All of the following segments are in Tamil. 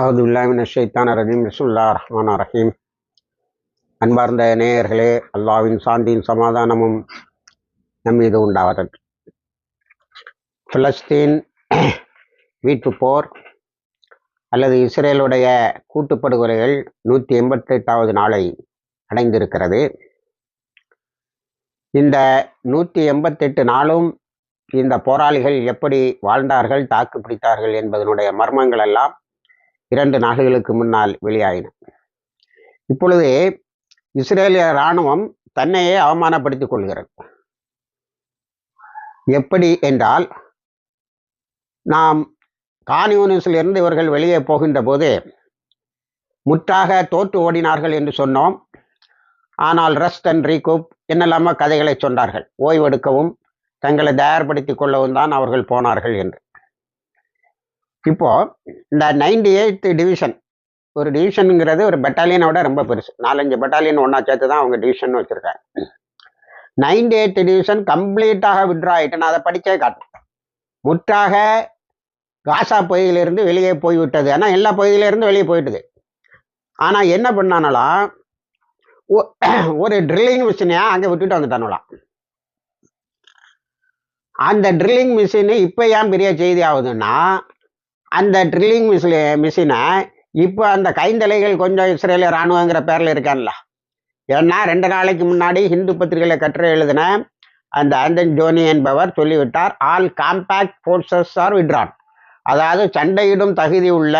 அஹதுல்லாமின் ஷைத்தான் ரஜீம். ரசுல்லா ரஹ்மான் ரஹீம். அன்பார்ந்த நேயர்களே அல்லாவின் சாந்தியின் சமாதானமும் நம் மீது உண்டாவதற்கு. பிலஸ்தீன் வீட்டு போர் அல்லது இஸ்ரேலுடைய கூட்டுப்படுகொலைகள் நூற்றி எண்பத்தெட்டாவது நாளை அடைந்திருக்கிறது. இந்த நூற்றி எண்பத்தெட்டு நாளும் இந்த போராளிகள் எப்படி வாழ்ந்தார்கள் தாக்கு பிடித்தார்கள் என்பதனுடைய மர்மங்கள் எல்லாம் இரண்டு நாடுகளுக்கு முன்னால் வெளியாயின. இப்பொழுது இஸ்ரேலிய இராணுவம் தன்னையே அவமானப்படுத்திக் கொள்கிறது. எப்படி என்றால் நாம் கான்யூனிஸிலிருந்து இவர்கள் வெளியே போகின்ற போது முற்றாக தோற்று ஓடினார்கள் என்று சொன்னோம். ஆனால் ரஸ்ட் அண்ட் ரீகூப் என்னெல்லாமோ கதைகளை சொன்னார்கள். ஓய்வெடுக்கவும் தங்களை தயார்படுத்திக் கொள்ளவும் தான் அவர்கள் போனார்கள் என்று. இப்போது இந்த நைன்டி எயித் டிவிஷன் ஒரு டிவிஷனுங்கிறது ஒரு பெட்டாலியனோட ரொம்ப பெருசு. நாலஞ்சு பெட்டாலியன் ஒன்றா சேர்த்து தான் அவங்க டிவிஷன் வச்சுருக்காங்க. நைன்டி எயித் டிவிஷன் கம்ப்ளீட்டாக விட்ரா ஆகிட்டு நான் அதை படித்தே காட்டேன். முற்றாக காசா பகுதியிலிருந்து வெளியே போய்விட்டது. ஆனால் எல்லா பகுதியிலேருந்து வெளியே போயிட்டுது. ஆனால் என்ன பண்ணானலாம் ஒரு ட்ரில்லிங் மிஷினையா அங்கே விட்டுட்டு வந்துட்டானுலாம் அந்த ட்ரில்லிங் மிஷின் இப்போ ஏன் பெரிய செய்தி ஆகுதுன்னா அந்த ட்ரில்லிங் மிஷின் மிஷினை இப்போ அந்த கைந்தலைகள் கொஞ்சம் இஸ்ரேலிய இராணுவங்கிற பேரில் இருக்கான்ல. ஏன்னா ரெண்டு நாளைக்கு முன்னாடி ஹிந்து பத்திரிகையில் கட்டுரை எழுதின அந்த ஆந்தன் ஜோனி என்பவர் சொல்லிவிட்டார் all compact forces are withdrawn அதாவது சண்டையிடும் தகுதி உள்ள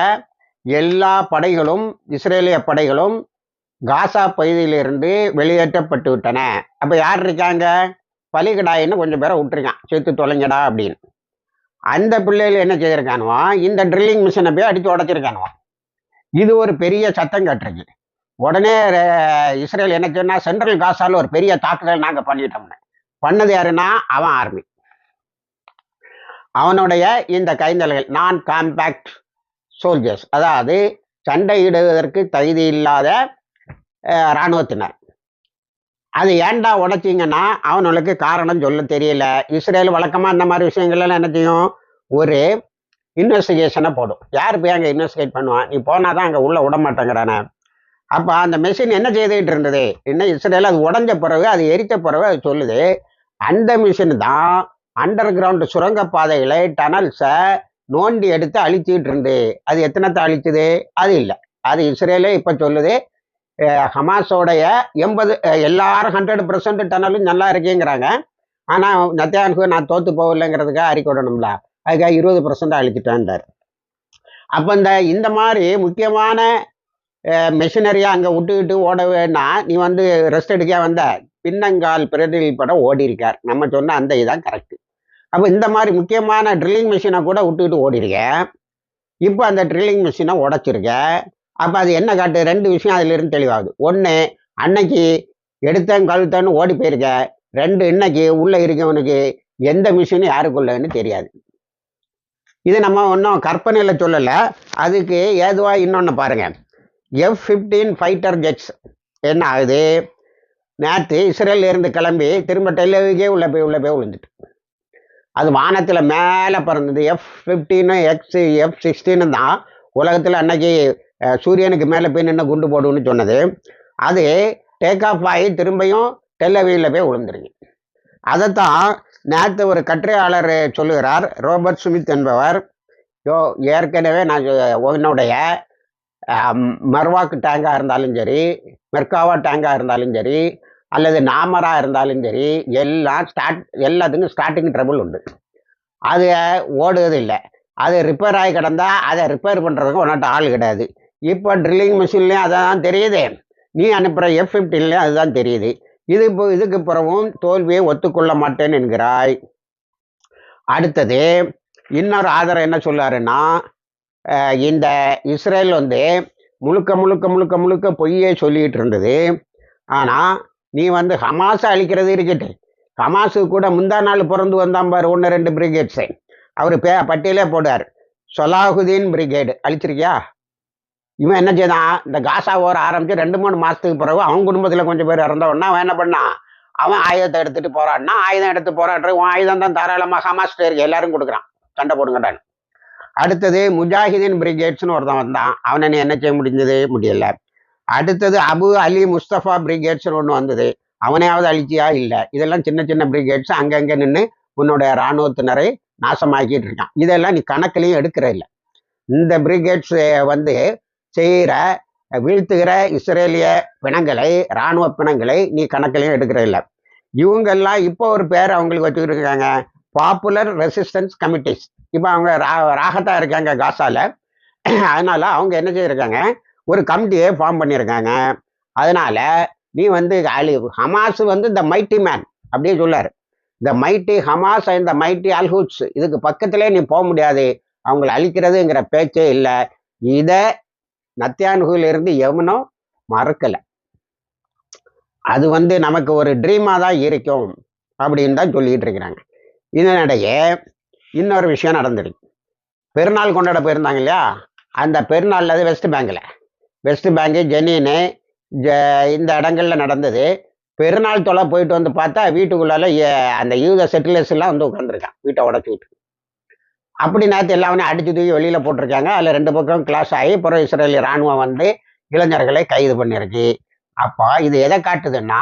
எல்லா படைகளும் இஸ்ரேலிய படைகளும் காசா பகுதியிலிருந்து வெளியேற்றப்பட்டு விட்டன அப்போ யார் இருக்காங்க? பலிகடாயின்னு கொஞ்சம் பேரை விட்டுருக்கான். சேர்த்து தொலைங்கடா அப்படின்னு. அந்த பிள்ளைகள் என்ன செய்திருக்கானுவா? இந்த ட்ரில்லிங் மிஷினை போய் அடித்து உடச்சிருக்கானுவா? இது ஒரு பெரிய சத்தம் கட்டுறது உடனே இஸ்ரேல் என்ன சொன்னா சென்ட்ரல் காசால ஒரு பெரிய தாக்குதல் நாங்கள் பண்ணிட்டோம்னு. பண்ணது யாருன்னா அவன் ஆர்மி அவனுடைய இந்த கைந்தல்கள் நான் காம்பேக்ட் சோல்ஜர்ஸ் அதாவது சண்டையிடுவதற்கு தகுதி இல்லாத இராணுவத்தினர். அது ஏன்டா உடைச்சிங்கன்னா அவனுக்கு காரணம் சொல்ல தெரியல. இஸ்ரேல் வழக்கமாக இந்த மாதிரி விஷயங்கள்லாம் என்ன செய்யும்? ஒரு இன்வெஸ்டிகேஷனை போடும். யார் போய் அங்கே இன்வெஸ்டிகேட் பண்ணுவான் நீ போனால் தான் அங்கே உள்ளே விட மாட்டேங்கிறானே அப்போ அந்த மெஷின் என்ன செய்துகிட்டு இருந்தது? என்ன இஸ்ரேல் அது உடஞ்ச பிறகு அது எரித்த பிறகு அது சொல்லுது அந்த மிஷின் தான் அண்டர் கிரவுண்ட் சுரங்கப்பாதைகளை டனல்ஸை நோண்டி எடுத்து அழிச்சிக்கிட்டு இருந்து. அது எத்தனைத்தை அழிச்சுது? அது இல்லை. அது இஸ்ரேலே இப்போ சொல்லுது ஹமாஸோடைய எண்பது எல்லாரும் ஹண்ட்ரட் பர்சன்ட் டனலும் நல்லா இருக்கேங்கிறாங்க. ஆனால் நத்தியானுக்கு நான் தோற்று போகலைங்கிறதுக்காக அறிக்கொடணும்ல அதுக்காக இருபது பர்சன்ட் அழிச்சிட்டேன்றார் அப்போ இந்த இந்த மாதிரி முக்கியமான மிஷினரியாக அங்கே விட்டுக்கிட்டு ஓட வேணா நீ வந்து ரெஸ்ட் எடுக்க வந்த? பின்னங்கால் பிரதிநிதி படம் ஓடி இருக்கார் நம்ம சொன்ன அந்த இதுதான் கரெக்டு அப்போ இந்த மாதிரி முக்கியமான ட்ரில்லிங் மிஷினை கூட விட்டுக்கிட்டு ஓடிருக்கேன் இப்போ அந்த ட்ரில்லிங் மிஷினை உடச்சிருக்க. அப்போ அது என்ன காட்டு? ரெண்டு விஷயம் அதிலிருந்து தெளிவாகுது. ஒன்று அன்னைக்கு எடுத்தேன் கழுத்தேன்னு ஓடி போயிருக்க. ரெண்டு இன்னைக்கு உள்ளே இருக்கவனுக்கு எந்த மிஷினும் யாருக்குள்ளன்னு தெரியாது. இது நம்ம ஒன்றும் கற்பனையில் சொல்லலை. அதுக்கு ஏதுவாக இன்னொன்று பாருங்கள் எஃப் ஃபிஃப்டீன் ஃபைட்டர் ஜெட்ஸ் என்ன ஆகுது? நேற்று இஸ்ரேலில் இருந்து கிளம்பி திரும்ப டெல்லவிக்கே உள்ளே போய் உள்ளே போய் விழுந்துட்டு. அது வானத்தில் மேலே பறந்தது. F fifteen X F sixteen தான். உலகத்தில் அன்னைக்கு சூரியனுக்கு மேலே போய் நின்று குண்டு போடுன்னு சொன்னது. அது டேக் ஆஃப் ஆகி திரும்பியும் டெல்லவியில் போய் விழுந்துருங்க அதைத்தான் நேற்று ஒரு கட்டுரையாளர் சொல்லுகிறார் ரோபர்ட் சுமித் என்பவர். யோ ஏற்கனவே நான் உன்னுடைய மர்வாக்கு டேங்காக இருந்தாலும் சரி மெர்காவா டேங்காக இருந்தாலும் சரி அல்லது நாமரா இருந்தாலும் சரி எல்லாம் ஸ்டார்ட் எல்லாத்துக்கும் ஸ்டார்டிங் ட்ரபிள் உண்டு. அது ஓடுவது இல்லை அது ரிப்பேர் ஆகி கிடந்தால் அதை ரிப்பேர் பண்ணுறதுக்கு ஒன்றாட்ட ஆள் கிடையாது. இப்போ ட்ரில்லிங் மிஷின்லேயும் அதான் தெரியுது. நீ அனுப்புகிற எஃப் ஃபிஃப்டின்லேயும் அதுதான் தெரியுது. இது இப்போ இதுக்கு பிறவும் தோல்வியை ஒத்துக்கொள்ள மாட்டேன் என்கிறாய். அடுத்தது இன்னொரு ஆதரவு என்ன சொல்லாருன்னா இந்த இஸ்ரேல் வந்து முழுக்க முழுக்க முழுக்க முழுக்க பொய்யே சொல்லிகிட்டு இருந்தது. ஆனால் நீ வந்து ஹமாஸை அழிக்கிறது இருக்கட்டு ஹமாஸு கூட முந்தா நாள் பிறந்து வந்தான் பாரு ஒன்று ரெண்டு பிரிகேட்ஸை. அவர் பே பட்டியலே போடுவார் சொலாஹுதீன் பிரிகேடு. அழிச்சிருக்கியா? இவன் என்ன செய்தான்? இந்த காசா ஓர ஆரம்பிச்சு ரெண்டு மூணு மாதத்துக்கு பிறகு அவன் குடும்பத்தில் கொஞ்சம் பேர் இறந்தவொடனே அவன் என்ன பண்ணான் அவன் ஆயுதத்தை எடுத்துட்டு போராடினா ஆயுதம் எடுத்து போராடுற உன் ஆயுதம் தான் தாராளமாக ஹமாஸ்ட்டு இருக்கு. எல்லாரும் கொடுக்குறான். சண்டை போடுங்கடான்னு அடுத்தது முஜாஹிதீன் பிரிகேட்ஸ்னு ஒருத்தன் வந்தான். அவனை என்ன செய்ய முடிஞ்சது? முடியல. அடுத்தது அபு அலி முஸ்தபா பிரிகேட்ஸ்னு ஒன்று வந்தது. அவனையாவது அழிச்சியா? இல்லை. இதெல்லாம் சின்ன சின்ன பிரிகேட்ஸ் அங்கங்கே நின்று உன்னுடைய இராணுவத்தினரை நாசமாக்கிட்டு இருக்கான். இதெல்லாம் நீ கணக்குலையும் எடுக்கிற இல்லை. இந்த பிரிகேட்ஸ் வந்து செய்கிற வீழ்த்துகிற இஸ்ரேலிய பிணங்களை இராணுவ பிணங்களை நீ கணக்கிலையும் எடுக்கிற இல்லை இவங்கெல்லாம் இப்போ ஒரு பேர் அவங்களுக்கு வச்சுக்கிட்டு இருக்காங்க பாப்புலர் ரெசிஸ்டன்ஸ் கமிட்டிஸ் இப்போ அவங்க ரா ராகத்தா இருக்காங்க காசால. அதனால அவங்க என்ன செய்யிருக்காங்க ஒரு கமிட்டியை ஃபார்ம் பண்ணியிருக்காங்க. அதனால நீ வந்து அழி ஹமாஸ் வந்து இந்த மைட்டி மேன் அப்படியே சொல்லார். இந்த மைட்டி ஹமாஸ் இந்த மைட்டி அல்ஹூட்ஸ் இதுக்கு பக்கத்திலே நீ போக முடியாது. அவங்களை அழிக்கிறதுங்கிற பேச்சே இல்லை. இதை நத்தியானுகிலிருந்து எவனும் மறக்கலை. அது வந்து நமக்கு ஒரு ட்ரீமாக தான் இருக்கும் அப்படின்னு தான் சொல்லிட்டு இருக்கிறாங்க. இதனிடையே இன்னொரு விஷயம் நடந்திருக்கு பெருநாள் கொண்டாட போயிருந்தாங்க இல்லையா? அந்த பெருநாள் அது வெஸ்ட் பேங்கில் வெஸ்ட் பேங்கு ஜெனீனு ஜ இந்த இடங்கள்ல நடந்தது. பெருநாள் தொலை போயிட்டு வந்து பார்த்தா வீட்டுக்குள்ளால அந்த யூத செட்டிலர்ஸ் எல்லாம் வந்து உட்காந்துருக்கான் வீட்டை உடச்சிக்கிட்டு அப்படி நேரத்து எல்லாமே அடிச்சு தூக்கி வெளியில் போட்டிருக்காங்க. அதில் ரெண்டு பக்கம் கிளாஸ் ஆகி அப்புறம் இஸ்ரேலிய ராணுவம் வந்து இளைஞர்களை கைது பண்ணிருக்கு. அப்போ இது எதை காட்டுதுன்னா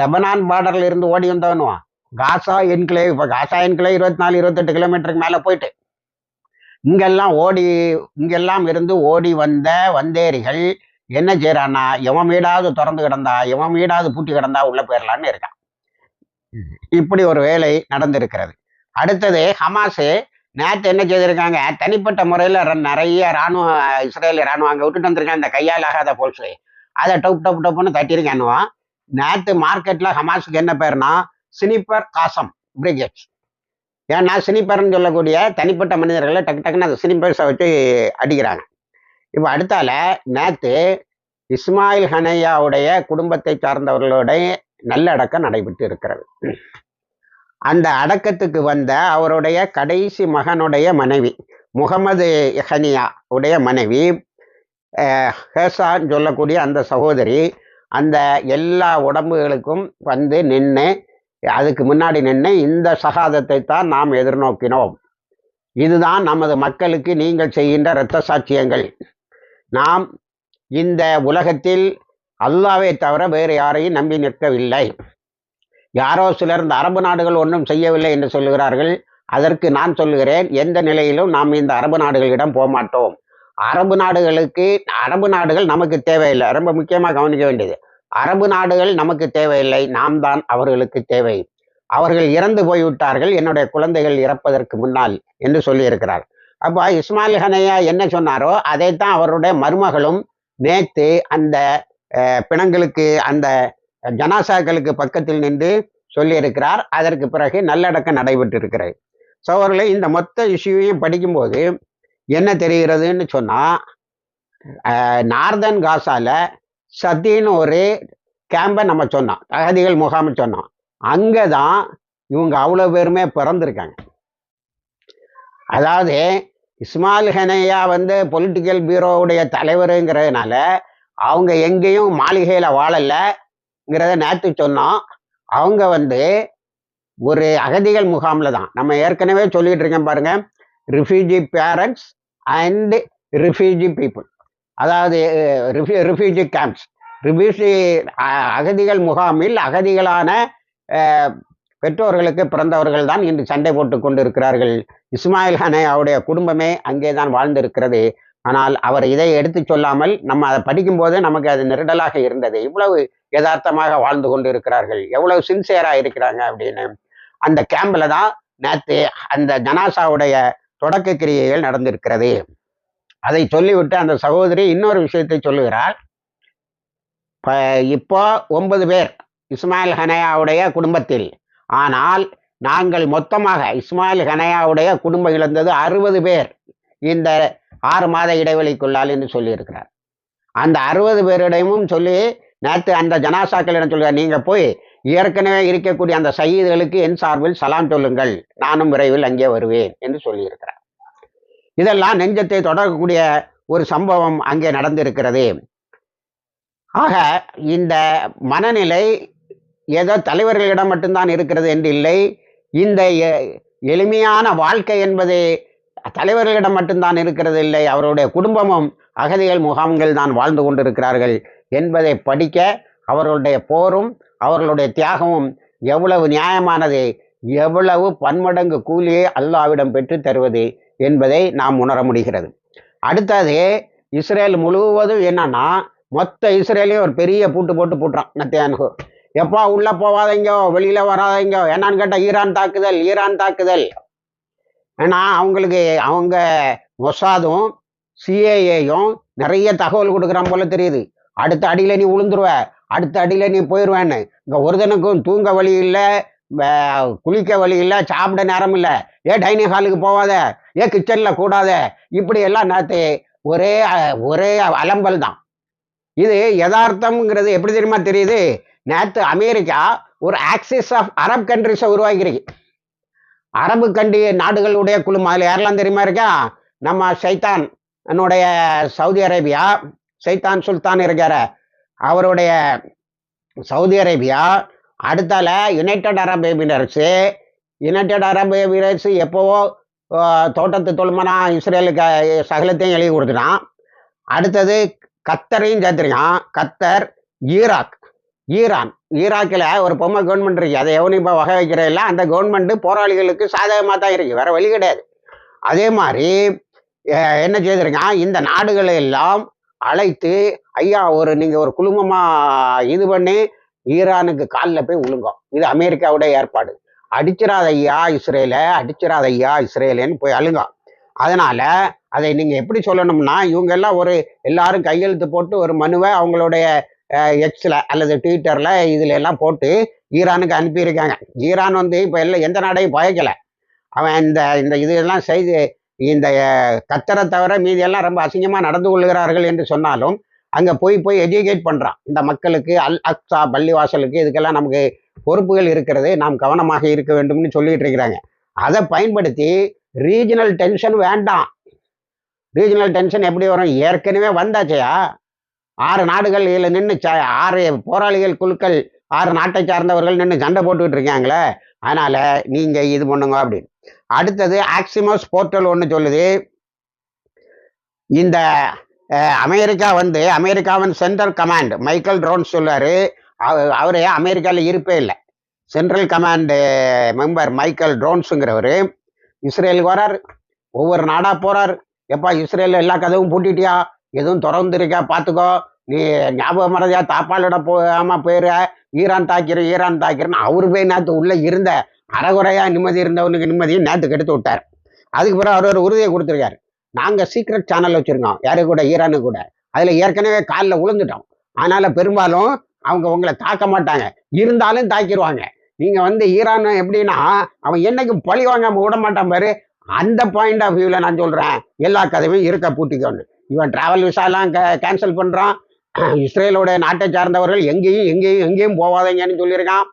லெபனான் பார்டர்ல இருந்து ஓடி வந்தவனுவான் காசா என்கிளேவ் இப்போ காசா என்கிளேவ் இருபத்தி நாலு இருபத்தெட்டு கிலோமீட்டருக்கு மேலே போயிட்டு. இங்கெல்லாம் ஓடி இங்கெல்லாம் இருந்து ஓடி வந்த வந்தேரிகள் என்ன செய்யறான்னா எவன் வீடாவது திறந்து கிடந்தா எவன் வீடாவது பூட்டி கிடந்தா உள்ள போயிடலான்னு இருக்கான். இப்படி ஒரு வேலை நடந்திருக்கிறது. அடுத்தது ஹமாஸு நேற்று என்ன செய்திருக்காங்க? தனிப்பட்ட முறையில் நிறைய ராணுவ இஸ்ரேலிய ராணுவம் அங்கே விட்டுட்டு வந்திருக்காங்க. இந்த கையால் ஆகாத போல்ஸு அதை டொப் டொப் டொப்புன்னு தட்டியிருக்கானுவான் நேற்று மார்க்கெட்டில் ஹமாஸுக்கு என்ன பேர்னா சினிப்பர் காசம் பிரிகேட்ஸ் ஏன்னா சினிப்பர்னு சொல்லக்கூடிய தனிப்பட்ட மனிதர்களை டக்கு டக்குன்னு அந்த சினிப்பர்ஸை வச்சு அடிக்கிறாங்க. இப்போ அடுத்தால நேற்று இஸ்மாயில் ஹனையாவுடைய குடும்பத்தை சார்ந்தவர்களுடைய நல்லடக்கம் நடைபெற்று இருக்கிறது. அந்த அடக்கத்துக்கு வந்த அவருடைய கடைசி மகனுடைய மனைவி முகமது ஹனியா உடைய மனைவி அஹ், ஹேசான் சொல்லக்கூடிய அந்த சகோதரி அந்த எல்லா உடம்புகளுக்கும் வந்து நின்று அதுக்கு முன்னாடி நின்று இந்த சகாதத்தை தான் நாம் எதிர்நோக்கினோம். இதுதான் நமது மக்களுக்கு நீங்கள் செய்கின்ற இரத்த சாட்சியங்கள். நாம் இந்த உலகத்தில் அல்லாவை தவிர வேறு யாரையும் நம்பி நிற்கவில்லை. யாரோ சிலர் இந்த அரபு நாடுகள் ஒன்றும் செய்யவில்லை என்று சொல்லுகிறார்கள். அதற்கு நான் சொல்லுகிறேன் எந்த நிலையிலும் நாம் இந்த அரபு நாடுகளிடம் போகமாட்டோம் அரபு நாடுகளுக்கு அரபு நாடுகள் நமக்கு தேவையில்லை. ரொம்ப முக்கியமாக கவனிக்க வேண்டியது அரபு நாடுகள் நமக்கு தேவையில்லை நாம் தான் அவர்களுக்கு தேவை. அவர்கள் இறந்து போய்விட்டார்கள் என்னுடைய குழந்தைகள் இறப்பதற்கு முன்னால் என்று சொல்லியிருக்கிறார். அப்போ இஸ்மாயில் ஹனையா என்ன சொன்னாரோ அதைத்தான் அவருடைய மருமகளும் நேத்து அந்த பிணங்களுக்கு அந்த ஜனாசாக்களுக்கு பக்கத்தில் நின்று சொல்லியிருக்கிறார். அதற்கு பிறகு நல்லடக்கம் நடைபெற்றிருக்கிறது. ஸோ அவர்களை இந்த மொத்த இஷ்யூவையும் படிக்கும்போது என்ன தெரிகிறதுன்னு சொன்னால் நார்தன் காசாவில் சத்தின்னு ஒரு கேம்பை நம்ம சொன்னோம். அகதிகள் முகாம் சொன்னோம். அங்கே தான் இவங்க அவ்வளோ பேருமே பிறந்திருக்காங்க. அதாவது இஸ்மாயில் ஹனையா வந்து பொலிட்டிக்கல் பியூரோவுடைய தலைவருங்கிறதுனால அவங்க எங்கேயும் மாளிகையில் ங்கிறத நேற்று சொன்னோம் அவங்க வந்து ஒரு அகதிகள் முகாமில் தான். நம்ம ஏற்கனவே சொல்லிட்டு இருக்கேன் பாருங்க. Refugee parents and refugee people அதாவது ரிஃப்யூஜி கேம்ப்ஸ் ரிஃப்யூஜி அகதிகள் முகாமில் அகதிகளான பெற்றோர்களுக்கு பிறந்தவர்கள் தான் இன்று சண்டை போட்டு கொண்டு இருக்கிறார்கள் இஸ்மாயில் ஹனே அவருடைய குடும்பமே அங்கே தான் வாழ்ந்திருக்கிறது. ஆனால் அவர் இதை எடுத்து சொல்லாமல் நம்ம அதை படிக்கும்போது நமக்கு அது நெருடலாக இருந்தது. இவ்வளவு யதார்த்தமாக வாழ்ந்து கொண்டு இருக்கிறார்கள் எவ்வளவு சின்சியரா இருக்கிறாங்க அப்படின்னு. அந்த கேம்பில் தான் நேற்று அந்த ஜனாசாவுடைய தொடக்க கிரியைகள் நடந்திருக்கிறது. அதை சொல்லிவிட்டு அந்த சகோதரி இன்னொரு விஷயத்தை சொல்லுகிறார் இப்போ ஒன்பது பேர் இஸ்மாயில் ஹனையாவுடைய குடும்பத்தில். ஆனால் நாங்கள் மொத்தமாக இஸ்மாயில் ஹனையாவுடைய குடும்பம் இழந்தது அறுபது பேர். இந்த ஆறு மாத இடைவெளிக்குள்ளால் என்று சொல்லியிருக்கிறார். அந்த அறுபது பேரிடமும் சொல்லி நேற்று அந்த ஜனாசாக்களிடம் சொல்கிறார் நீங்கள் போய் ஏற்கனவே இருக்கக்கூடிய அந்த சயீதுகளுக்கு என் சார்பில் சலாம் சொல்லுங்கள் நானும் விரைவில் அங்கே வருவேன் என்று சொல்லியிருக்கிறார். இதெல்லாம் நெஞ்சத்தை தொடரக்கூடிய ஒரு சம்பவம் அங்கே நடந்திருக்கிறது. ஆக இந்த மனநிலை ஏதோ தலைவர்களிடம் மட்டும்தான் இருக்கிறது என்று இல்லை. இந்த எ- எளிமையான வாழ்க்கை என்பதை தலைவர்களிடம் மட்டும்தான் இருக்கிறது இல்லை அவருடைய குடும்பமும் அகதிகள் முகாம்கள் தான் வாழ்ந்து கொண்டிருக்கிறார்கள் என்பதை படிக்க அவர்களுடைய போரும் அவர்களுடைய தியாகமும் எவ்வளவு நியாயமானது எவ்வளவு பன்மடங்கு கூலியை அல்லாவிடம் பெற்று தருவது என்பதை நாம் உணர முடிகிறது. அடுத்தது இஸ்ரேல் முழுவதும் என்னன்னா மொத்த இஸ்ரேலையும் ஒரு பெரிய பூட்டு போட்டு போட்டுறான் நத்தியானு எப்பா உள்ள போவாதீங்கோ வெளியில வராதீங்கோ என்னன்னு கேட்டால் ஈரான் தாக்குதல் ஈரான் தாக்குதல். ஏன்னா அவங்களுக்கு அவங்க மொசாதும் சிஏஏயும் நிறைய தகவல் கொடுக்குறான் போல தெரியுது. அடுத்த அடியில் நீ விழுந்துருவ அடுத்த அடியில் நீ போயிடுவேன்னு இங்கே ஒருதனுக்கும் தூங்க வழி இல்லை குளிக்க வழி இல்லை சாப்பிட நேரம் இல்லை. ஏ டைனிங் ஹாலுக்கு போகாத ஏ கிச்சனில் கூடாத. இப்படி எல்லாம் நேற்று ஒரே ஒரே அலம்பல் தான். இது யதார்த்தம்ங்கிறது எப்படி தெரியுமா தெரியுது? நேற்று அமெரிக்கா ஒரு ஆக்சிஸ் ஆஃப் அரப் கண்ட்ரிஸை உருவாக்கிருக்கு அரபு கண்டி நாடுகளுடைய குழுமம். அதில் யாரெல்லாம் தெரியுமா இருக்கா? நம்ம சைத்தான் என்னுடைய சவுதி அரேபியா சைத்தான் சுல்தான் இருக்கார. அவருடைய சவுதி அரேபியா அடுத்தால United Arab Emirates. United Arab Emirates எப்போவோ தோட்டத்து தொழுமனா இஸ்ரேலுக்கு சகலத்தையும் எழுதி கொடுத்துட்டான். அடுத்தது கத்தரையும் சேர்த்துருக்கான். கத்தர் ஈராக் ஈரான். ஈராக்கில் ஒரு பொம்மை கவர்மெண்ட் இருக்கு. அதை எவனும் இப்போ வகை வைக்கிறதில்ல? அந்த கவர்மெண்ட் போராளிகளுக்கு சாதகமாக தான் இருக்குது வேற வழி கிடையாது. அதே மாதிரி என்ன செய்திருக்கான் இந்த நாடுகளை எல்லாம் அழைத்து ஐயா ஒரு நீங்கள் ஒரு குழுமமாக இது பண்ணி ஈரானுக்கு காலில் போய் விழுங்கும் இது அமெரிக்காவுடைய ஏற்பாடு. அடிச்சிடாத ஐயா இஸ்ரேல அடிச்சிடாத ஐயா இஸ்ரேலேன்னு போய் அழுங்க. அதனால் அதை நீங்கள் எப்படி சொல்லணும்னா இவங்க எல்லாம் ஒரு எல்லாரும் கையெழுத்து போட்டு ஒரு மனுவை அவங்களுடைய எக்ஸில் அல்லது ட்விட்டரில் இதில் எல்லாம் போட்டு ஈரானுக்கு அனுப்பியிருக்காங்க. ஈரான் வந்து இப்போ எல்லாம் எந்த நாடையும் பயக்கலை. அவன் இந்த இந்த இதெல்லாம் செய்து இந்த கத்தரை தவிர மீதியெல்லாம் ரொம்ப அசிங்கமாக நடந்து கொள்கிறார்கள் என்று சொன்னாலும் அங்கே போய் போய் எஜுகேட் பண்ணுறான் இந்த மக்களுக்கு அல் அக்ஸா பள்ளிவாசலுக்கு இதுக்கெல்லாம் நமக்கு பொறுப்புகள் இருக்கிறது. நாம் கவனமாக இருக்க வேண்டும்னு சொல்லிட்டு இருக்கிறாங்க. அதை பயன்படுத்தி ரீஜனல் டென்ஷன் வேண்டாம். ரீஜனல் டென்ஷன் எப்படி வரும்? ஏற்கனவே வந்தாச்சையா? ஆறு நாடுகள் இதில் நின்று ஆறு போராளிகள் குழுக்கள் ஆறு நாட்டை சார்ந்தவர்கள் நின்று சண்டை போட்டுக்கிட்டு இருக்காங்களே அதனால் நீங்கள் இது பண்ணுங்க அப்படின்னு. அடுத்தது ஆக்சிமோஸ் போர்ட்டல் ஒன்று சொல்லுது. இந்த அமெரிக்கா வந்து அமெரிக்காவின் சென்ட்ரல் கமாண்ட் மைக்கேல் ட்ரோன்ஸ் சொல்லார் அவர் அமெரிக்காவில் இருப்பே இல்லை. சென்ட்ரல் கமாண்டு மெம்பர் மைக்கேல் ட்ரோன்ஸுங்கிறவர் இஸ்ரேலுக்கு வரார். ஒவ்வொரு நாடாக போகிறார் எப்பா இஸ்ரேலில் எல்லா கதவும் பூட்டிட்டியா? எதுவும் திறந்துருக்கா பார்த்துக்கோ நீ ஞாபகம் மறதியா தாப்பாலிட போகாம போயிரு. ஈரான் தாக்கிற ஈரான் தாக்கிறன்னு அவரு போய் நேற்று உள்ள இருந்த அறகுறையா நிம்மதி இருந்தவனுக்கு நிம்மதியை நேற்று கெடுத்து விட்டார். அதுக்கு பிறகு அவர் ஒரு உறுதியை கொடுத்துருக்காரு. நாங்க சீக்ரெட் சேனல் வச்சிருக்கோம் யாரு கூட? ஈரானு கூட. அதுல ஏற்கனவே காலில் விழுந்துட்டோம் அதனால பெரும்பாலும் அவங்க உங்களை தாக்க மாட்டாங்க. இருந்தாலும் தாக்கிடுவாங்க நீங்க வந்து ஈரான் எப்படின்னா அவன் என்னைக்கும் பழி வாங்காமல் விட மாட்டான் பாரு. அந்த பாயிண்ட் ஆஃப் வியூவில் நான் சொல்றேன். எல்லா கதவையும் இருக்க பூட்டிக்கொண்டு இவன் டிராவல் விசாலாம் கேன்சல் பண்ணுறான் இஸ்ரேலோட நாட்டை சார்ந்தவர்கள் எங்கேயும் எங்கேயும் எங்கேயும் போவாதீங்கன்னு சொல்லியிருக்கான்.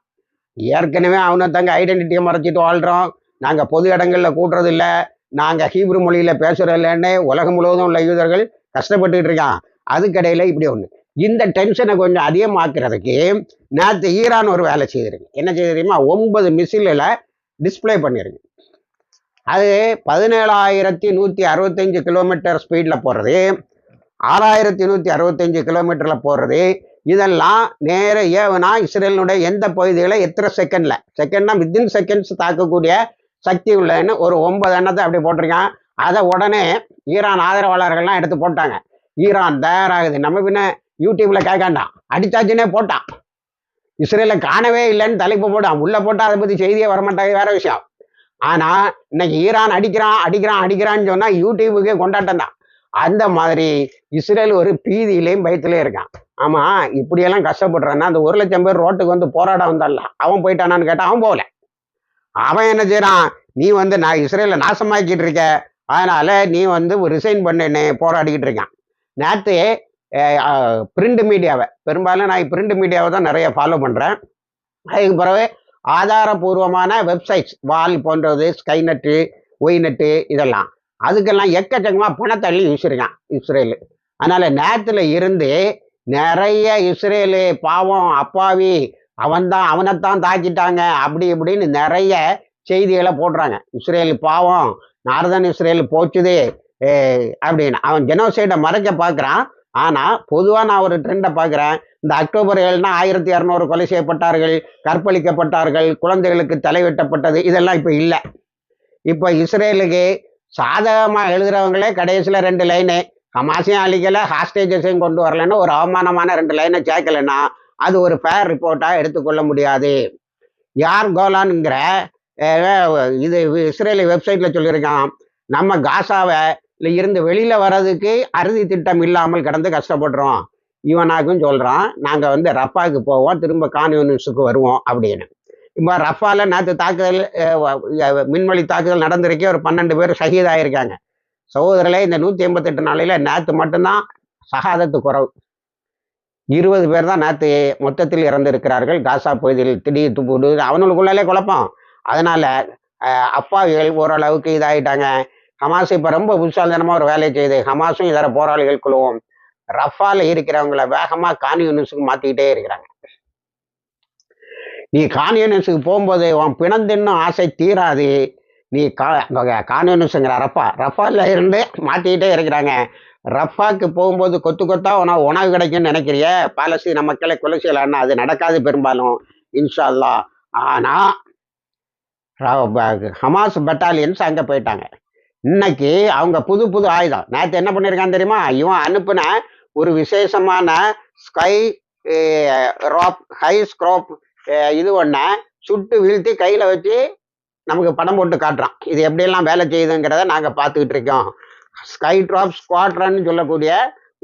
ஏற்கனவே அவனை தங்க ஐடென்டிட்டியை மறைச்சிட்டு வாழ்கிறோம் நாங்கள் பொது இடங்களில் கூட்டுறது இல்லை நாங்கள் ஹீப்ரு மொழியில் பேசுறது இல்லைன்னு உலகம் முழுவதும் உள்ள யூதர்கள் கஷ்டப்பட்டுக்கிட்டு இருக்கான். அதுக்கடையில் இப்படி ஒன்று இந்த டென்ஷனை கொஞ்சம் அதிகமாக்குறதுக்கு நேற்று ஈரான் ஒரு வேலை செய்திருக்கு. என்ன செய்திருக்கீங்க ஒன்பது மிசிலில் டிஸ்பிளே பண்ணிடுங்க அது பதினேழாயிரத்தி நூற்றி அறுபத்தஞ்சு கிலோமீட்டர் ஸ்பீடில் போகிறது ஆறாயிரத்தி நூற்றி அறுபத்தஞ்சு கிலோமீட்டரில் போகிறது இதெல்லாம் நேர ஏவனா இஸ்ரேலினுடைய எந்த பகுதிகளை எத்தனை செகண்டில் செகண்ட்னா வித்தின் செகண்ட்ஸ் தாக்கக்கூடிய சக்தி உள்ளன்னு ஒரு ஒன்பது எண்ணத்தை அப்படி போட்டிருக்கான். அதை உடனே ஈரான் ஆதரவாளர்கள்லாம் எடுத்து போட்டாங்க. ஈரான் தயாராகுது. நம்ம பின்ன யூடியூப்ல கேட்காண்டாம். அடிச்சாச்சுன்னே போட்டான். இஸ்ரேலை காணவே இல்லைன்னு தலைப்பு போட்டான். உள்ளே போட்டால் அதை பற்றி செய்தியே வரமாட்டாங்க வேற விஷயம். ஆனா இன்னைக்கு ஈரான் அடிக்கிறான் அடிக்கிறான் அடிக்கிறான்னு சொன்னா யூடியூபுக்கே கொண்டாட்டம் தான். அந்த மாதிரி இஸ்ரேல் ஒரு பீதியிலையும் பயத்திலையும் இருக்கான். ஆமா இப்படியெல்லாம் கஷ்டப்படுறான்னா அந்த ஒரு லட்சம் பேர் ரோட்டுக்கு வந்து போராட வந்தான்ல அவன் போயிட்டானான்னு கேட்டா அவன் போகல. அவன் என்ன செய்கிறான் நீ வந்து நான் இஸ்ரேல நாசமாக்கிட்டு இருக்க. அதனால நீ வந்து ரிசைன் பண்ணுன்னு போராடிக்கிட்டு இருக்கான். நேற்று பிரிண்ட் மீடியாவை பெரும்பாலும் நான் பிரிண்ட் மீடியாவை தான் நிறைய ஃபாலோ பண்ணுறேன் அதுக்கு பிறகு ஆதாரபூர்வமான வெப்சைட்ஸ் வால் போன்றது ஸ்கைநெட்டு ஒய்நெட்டு இதெல்லாம். அதுக்கெல்லாம் எக்கச்சக்கமாக பணத்தள்ளி அள்ளி இஸ்ரேலு அதனால் நேரத்தில் இருந்து நிறைய இஸ்ரேலு பாவம் அப்பாவி அவன்தான் அவனைத்தான் தாக்கிட்டாங்க அப்படி இப்படின்னு நிறைய செய்திகளை போடுறாங்க. இஸ்ரேல் பாவம் நார்தன் இஸ்ரேல் போச்சுதே அப்படின்னு. அவன் ஜெனோசைடை மறைக்க பார்க்குறான். ஆனால் பொதுவாக நான் ஒரு ட்ரெண்டை பார்க்குறேன் இந்த அக்டோபர் ஏழுனா ஆயிரத்தி இரநூறு கொலை செய்யப்பட்டார்கள் கற்பழிக்கப்பட்டார்கள் குழந்தைகளுக்கு தலை வெட்டப்பட்டது இதெல்லாம் இப்போ இல்லை. இப்போ இஸ்ரேலுக்கு சாதகமாக எழுதுகிறவங்களே கடைசியில் ரெண்டு லைனு ஹமாஸையும் அழிக்கலை ஹாஸ்டேஜஸையும் கொண்டு வரலன்னு ஒரு அவமானமான ரெண்டு லைனை சேர்க்கலைன்னா அது ஒரு ஃபேர் ரிப்போர்ட்டாக எடுத்துக்கொள்ள முடியாது. யார் கோலான்ங்கிற இது இஸ்ரேலி வெப்சைட்டில் சொல்லியிருக்கான். நம்ம காசாவை இல்லை இருந்து வெளியில் வர்றதுக்கு அறுதி திட்டம் இல்லாமல் கடந்து கஷ்டப்படுறோம் இவனாக்கும் சொல்கிறான் நாங்கள் வந்து ரஃபாவுக்கு போவோம் திரும்ப கான்யூனிஸுக்கு வருவோம் அப்படின்னு. இப்போ ரஃபாவில் நேற்று தாக்குதல் மின்வழி தாக்குதல் நடந்திருக்கே ஒரு பன்னெண்டு பேர் ஷஹீதாயிருக்காங்க. சகோதரர்களே இந்த நூற்றி எண்பத்தெட்டு நாளையில் நேற்று மட்டும்தான் சகாதத்து குறவு. இருபது பேர் தான் நேற்று மொத்தத்தில் இறந்திருக்கிறார்கள். காசா பகுதியில் திடீர் துப்புடு அவனுக்குள்ளாலே குழப்பம். அதனால் அப்பாவிகள் ஓரளவுக்கு இதாகிட்டாங்க ஹமாஸ் இப்போ ரொம்ப புத்தாந்தனமாக ஒரு வேலையை செய்யுது ஹமாஸும் இதர போராளிகள் குழுவும் ரஃபால இருக்கிறவங்கள வேகமாக கான்யூனிஸுக்கு மாற்றிக்கிட்டே இருக்கிறாங்க. நீ கான்யூனிஸுக்கு போகும்போது உன் பிணந்தின்னும் ஆசை தீராது. நீ கா கான்யூனிஸுங்கிற ரஃபா ரஃபால இருந்து மாற்றிக்கிட்டே இருக்கிறாங்க. ரஃபாக்கு போகும்போது கொத்து கொத்தா உனக்கு உணவு கிடைக்கும்னு நினைக்கிறிய? பாலஸ்தீன மக்களை கொலை செய்யலான்னா அது நடக்காது பெரும்பாலும். இன்ஷா அல்லா ஆனால் ஹமாஸ் பட்டாலியன்ஸ் அங்கே போயிட்டாங்க. இன்னைக்கு அவங்க புது புது ஆயுதம். நேற்று என்ன பண்ணியிருக்கான் தெரியுமா? இவன் அனுப்புன ஒரு விசேஷமான ஸ்கை ராப் ஹை ஸ்க்ரோப் இது ஒன்று சுட்டு வீழ்த்தி கையில் வச்சு நமக்கு படம் போட்டு காட்டுறான். இது எப்படியெல்லாம் வேலை செய்யுதுங்கிறத நாங்கள் பார்த்துக்கிட்டு இருக்கோம். ஸ்கை ட்ராப் ஸ்குவாட்ரன் சொல்லக்கூடிய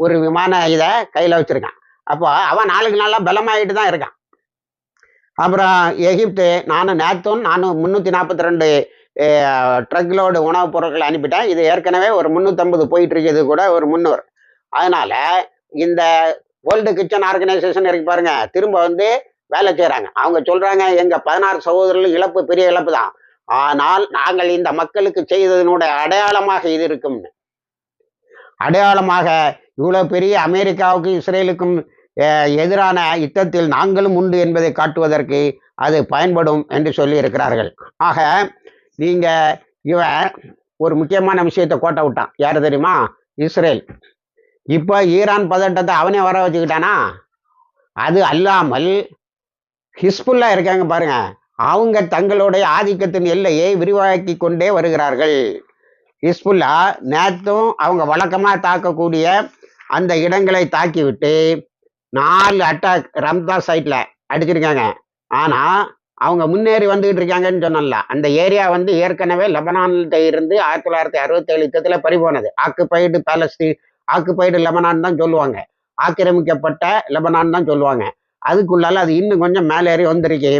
ஒரு விமான இதை கையில் வச்சுருக்கான். அப்போ அவன் நாளுக்கு நாளாக பலமாயிட்டு தான் இருக்கான். அப்புறம் எகிப்து நானும் நேத்தும் நானும் முந்நூற்றி நாற்பத்தி ரெண்டு ட்ரக்லோடு உணவுப் பொருட்களை அனுப்பிட்டேன். இது ஏற்கனவே ஒரு முந்நூற்றம்பது போயிட்டு இருக்குது கூட ஒரு முந்நூறு. அதனால் இந்த வேர்ல்டு கிச்சன் ஆர்கனைசேஷன் இருக்கு பாருங்க திரும்ப வந்து வேலை செய்கிறாங்க அவங்க சொல்கிறாங்க எங்கள் பதினாறு சகோதரர்கள் இழப்பு பெரிய இழப்பு தான். ஆனால் நாங்கள் இந்த மக்களுக்கு செய்ததனுடைய அடையாளமாக இது இருக்கும்னு. அடையாளமாக இவ்வளோ பெரிய அமெரிக்காவுக்கும் இஸ்ரேலுக்கும் எதிரான யுத்தத்தில் நாங்களும் உண்டு என்பதை காட்டுவதற்கு அது பயன்படும் என்று சொல்லி இருக்கிறார்கள் ஆக நீங்க இவன் ஒரு முக்கியமான விஷயத்தை கோட்டை விட்டான். யார் தெரியுமா? இஸ்ரேல். இப்போ ஈரான் பதட்டத்தை அவனே வர வச்சுக்கிட்டானா? அது அல்லாமல் ஹிஸ்புல்லா இருக்காங்க பாருங்க. அவங்க தங்களுடைய ஆதிக்கத்தின் எல்லையை விரிவாக்கி கொண்டே வருகிறார்கள். ஹிஸ்புல்லா நேற்றும் அவங்க வழக்கமாக தாக்கக்கூடிய அந்த இடங்களை தாக்கிவிட்டு நாலு அட்டாக் ரம்தா சைட்டில் அடிச்சிருக்காங்க. ஆனால் அவங்க முன்னேறி வந்துகிட்டு இருக்காங்கன்னு சொன்னல அந்த ஏரியா வந்து ஏற்கனவே லெபனான்கிட்ட இருந்து ஆயிரத்தி தொள்ளாயிரத்தி அறுபத்தேழு யுத்தத்தில் பறிபோனது. ஆக்குபைடு பாலஸ்தீன் ஆக்குபைடு லெபனான் தான் சொல்லுவாங்க. ஆக்கிரமிக்கப்பட்ட லெபனான் தான் சொல்லுவாங்க. அதுக்குள்ளால அது இன்னும் கொஞ்சம் மேலேறி வந்திருக்கு.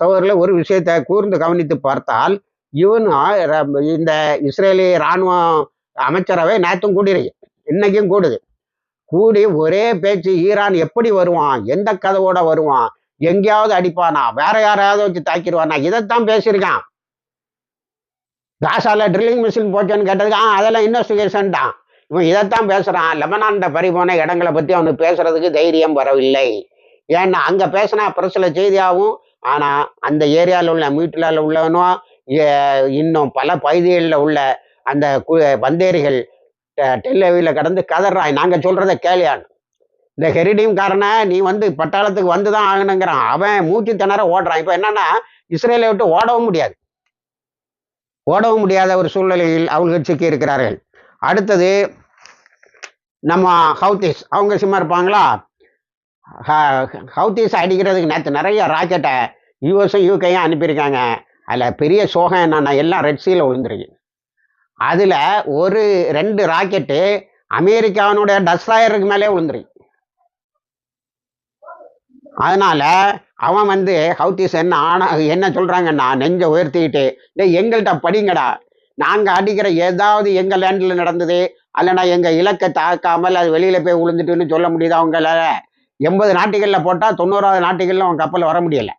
சோதரில் ஒரு விஷயத்தை கூர்ந்து கவனித்து பார்த்தால் இவனும் இந்த இஸ்ரேலி இராணுவ அமைச்சரவை நேற்றும் கூடியிருக்கு. இன்னைக்கும் கூடுது. கூடி ஒரே பேச்சு ஈரான் எப்படி வருவான்? எந்த கதவோட வருவான்? எங்கேயாவது அடிப்பானா? வேற யாரையாவது வச்சு தாக்கிடுவானா? இதைத்தான் பேசியிருக்கான். காசால ட்ரில்லிங் மிஷின் போச்சோன்னு கேட்டதுக்கு ஆ அதெல்லாம் இன்வெஸ்டிகேஷன் தான். இவன் இதைத்தான் பேசுறான். லெபனான்ட பறிபோன இடங்களை பத்தி அவனுக்கு பேசுறதுக்கு தைரியம் வரவில்லை. ஏன்னா அங்க பேசினா பிரச்சனை செய்தியாகும் ஆனா அந்த ஏரியாவில் உள்ள மீட்டில் உள்ளவனும் இன்னும் பல பகுதிகளில் உள்ள அந்த கு- வந்தேரிகள் டெல்லவியில் கடந்து கதறாய். நாங்கள் சொல்றதை கேளியான் இந்த ஹெரிடியம் காரனை நீ வந்து பட்டாளத்துக்கு வந்து தான் ஆகணுங்கிறான். அவன் மூச்சு திணற ஓடுறான். இப்போ என்னன்னா இஸ்ரேலை விட்டு ஓடவும் முடியாது. ஓடவும் முடியாத ஒரு சூழ்நிலையில் அவர்கள் சிக்கி இருக்கிறார்கள். அடுத்தது நம்ம ஹவுத்திஸ் அவங்க சும்மா இருப்பாங்களா? ஹவுத்திஸ் அடிக்கிறதுக்கு நேற்று நிறைய ராக்கெட்டை யூஎஸும் யூகேயும் அனுப்பியிருக்காங்க. அதில் பெரிய சோகம் என்னன்னா எல்லாம் ரெட்சியில் விழுந்துருக்கு அதில் ஒரு ரெண்டு ராக்கெட்டு அமெரிக்காவினுடைய டஸ்ட்ராயருக்கு மேலே விழுந்துருக்கு அதனால் அவன் வந்து ஹவுத்திஸ் என்ன ஆனா என்ன சொல்கிறாங்கன்னா நெஞ்சை உயர்த்திக்கிட்டு இல்லை எங்கள்கிட்ட படிங்கடா. நாங்கள் அடிக்கிற ஏதாவது எங்கள் லேண்டில் நடந்தது அல்லனா எங்கள் இலக்கை தாக்காமல் அது வெளியில் போய் விழுந்துட்டுன்னு சொல்ல முடியுதா அவங்களால எண்பது நாட்டுகளில் போட்டால் தொண்ணூறாவது நாட்டுகளில் அவன் கப்பல் வர முடியல.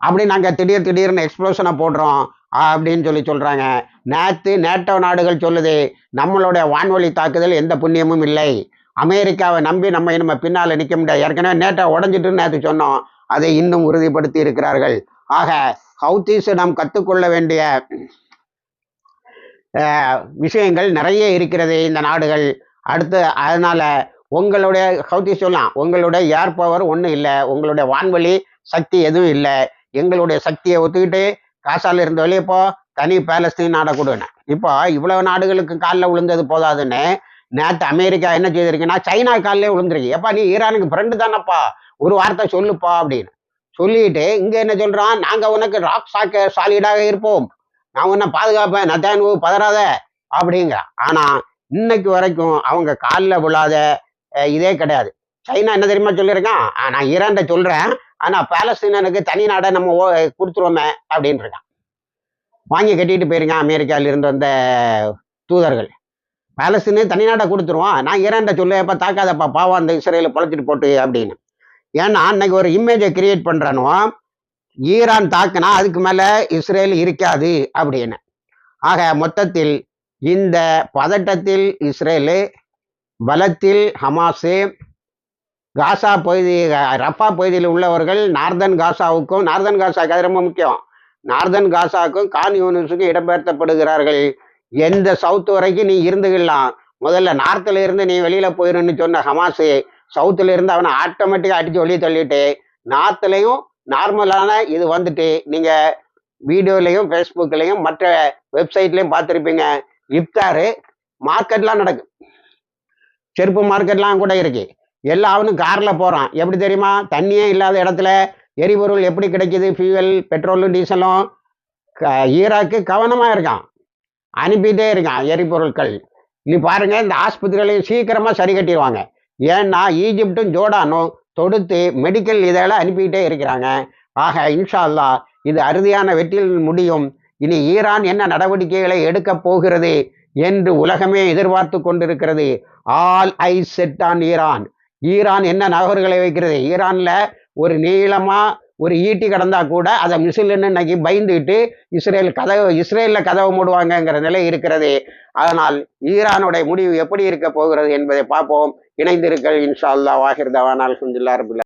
அப்படி நாங்கள் திடீர் திடீர்னு எக்ஸ்ப்ளோஷனை போடுறோம் அப்படின்னு சொல்லி சொல்கிறாங்க நேற்று நேட்டோ நாடுகள் சொல்லுது நம்மளுடைய வான்வழி தாக்குதல் எந்த புண்ணியமும் இல்லை. அமெரிக்காவை நம்பி நம்ம நம்ம பின்னால் நிற்க முடியாது. ஏற்கனவே நேட்டோ உடஞ்சிட்டுன்னு நேற்று சொன்னோம். அதை இன்னும் உறுதிப்படுத்தி இருக்கிறார்கள். ஆக ஹவுத்தீஸ் நாம் கற்றுக்கொள்ள வேண்டிய விஷயங்கள் நிறைய இருக்கிறது இந்த நாடுகள். அடுத்து அதனால் உங்களுடைய ஹவுத்தி சொல்லலாம். உங்களுடைய ஏர் பவர் ஒன்றும் இல்லை. உங்களுடைய வான்வெளி சக்தி எதுவும் இல்லை. எங்களுடைய சக்தியை ஒத்துக்கிட்டு காசால் இருந்த வெளியே போ. தனி பேலஸ்தீன் நாடை கொடுங்க இப்போ இவ்வளவு நாடுகளுக்கு காலில் விழுந்தது போதாதுன்னு நேற்று அமெரிக்கா என்ன செய்திருக்குன்னா சைனா காலிலே விழுந்திருக்கு. எப்பா நீ ஈரானுக்கு ஃப்ரெண்டு தானப்பா? ஒரு வார்த்தை சொல்லுப்பா அப்படின்னு. சொல்லிட்டு இங்க என்ன சொல்றான்? நாங்க உனக்கு ராக் சாக்க சாலிடாக இருப்போம். நான் உன்னை பாதுகாப்பேன். நத்தானு பதறாத அப்படிங்கிறான் ஆனா இன்னைக்கு வரைக்கும் அவங்க காலில் விழாத இதே கிடையாது. சைனா என்ன தெரியுமா சொல்லியிருக்கான்? நான் ஈரான்ட சொல்றேன். ஆனா பாலஸ்தீனனுக்கு தனி நாடை நம்ம ஓ- கொடுத்துருவோமே அப்படின்னு இருக்கான். வாங்கி கட்டிட்டு போயிருக்கான் அமெரிக்காவிலிருந்து வந்த தூதர்கள். பாலஸ்தீனு தனிநாட்டை கொடுத்துருவான். நான் ஈரான்ட சொல்லுப்பா தாக்காதப்பா பாவம் அந்த இஸ்ரேலை பொழைச்சிட்டு போட்டு அப்படின்னு. ஏன்னா அன்னைக்கு ஒரு இமேஜை கிரியேட் பண்றானோ ஈரான் தாக்குனா அதுக்கு மேலே இஸ்ரேல் இருக்காது அப்படின்னு. ஆக மொத்தத்தில் இந்த பதட்டத்தில் இஸ்ரேலு பலத்தில் ஹமாஸு காசா பகுதி ரஃபா பகுதியில் உள்ளவர்கள் நார்தன் காசாவுக்கும் நார்தன் காசாவுக்கு அது ரொம்ப முக்கியம். நார்தன் காசாவுக்கும் கான் யூனிஸுக்கும் இடம்பெயர்த்தப்படுகிறார்கள். எந்த சவுத் வரைக்கும் நீ இருந்துக்கலாம் முதல்ல நார்த்தில் இருந்து நீ வெளியில் போயிருன்னு சொன்ன ஹமாஸு சவுத்தில் இருந்து அவனை ஆட்டோமேட்டிக்காக அடிச்சு வெளியே தள்ளிட்டு நார்த்துலையும் நார்மலான இது வந்துட்டு நீங்கள் வீடியோலையும் ஃபேஸ்புக்லையும் மற்ற வெப்சைட்லேயும் பார்த்துருப்பீங்க. இப்தாரு மார்க்கெட்லாம் நடக்கும் செருப்பு மார்க்கெட்லாம் கூட இருக்கு. எல்லா அவனும் காரில் போகிறான் எப்படி தெரியுமா? தண்ணியே இல்லாத இடத்துல எரிபொருள் எப்படி கிடைக்குது? ஃபியூவல் பெட்ரோலும் டீசலும் க- ஈராக்கு கவனமாக இருக்கான். அனுப்பிட்டே இருக்கான் எரிபொருட்கள். நீ பாருங்க இந்த ஆஸ்பத்திரிகளையும் சீக்கிரமா சரி கட்டிடுவாங்க ஏன்னா ஈஜிப்டும் ஜோர்டானும் தொடுத்து மெடிக்கல் இதெல்லாம் அனுப்பிக்கிட்டே இருக்கிறாங்க. ஆக இன்ஷா இது அறுதியான வெற்றியில் முடியும். இனி ஈரான் என்ன நடவடிக்கைகளை எடுக்கப் போகிறது என்று உலகமே எதிர்பார்த்து கொண்டிருக்கிறது. All eye set on Iran. Iran என்ன நகர்களை வைக்கிறது? ஈரான்ல ஒரு நீளமா ஒரு ஈட்டி கடந்தா கூட அதை மிசில்னு இன்னைக்கு பயந்துட்டு இஸ்ரேல் கதவு இஸ்ரேல்ல கதவு மூடுவாங்கங்கிற நிலை இருக்கிறது. அதனால் ஈரானுடைய முடிவு எப்படி இருக்க போகிறது என்பதை பார்ப்போம். இணைந்திருக்கள் இன்ஷா அல்லா வாஹிர் தவான். அல்ஹம்துலில்லாஹ்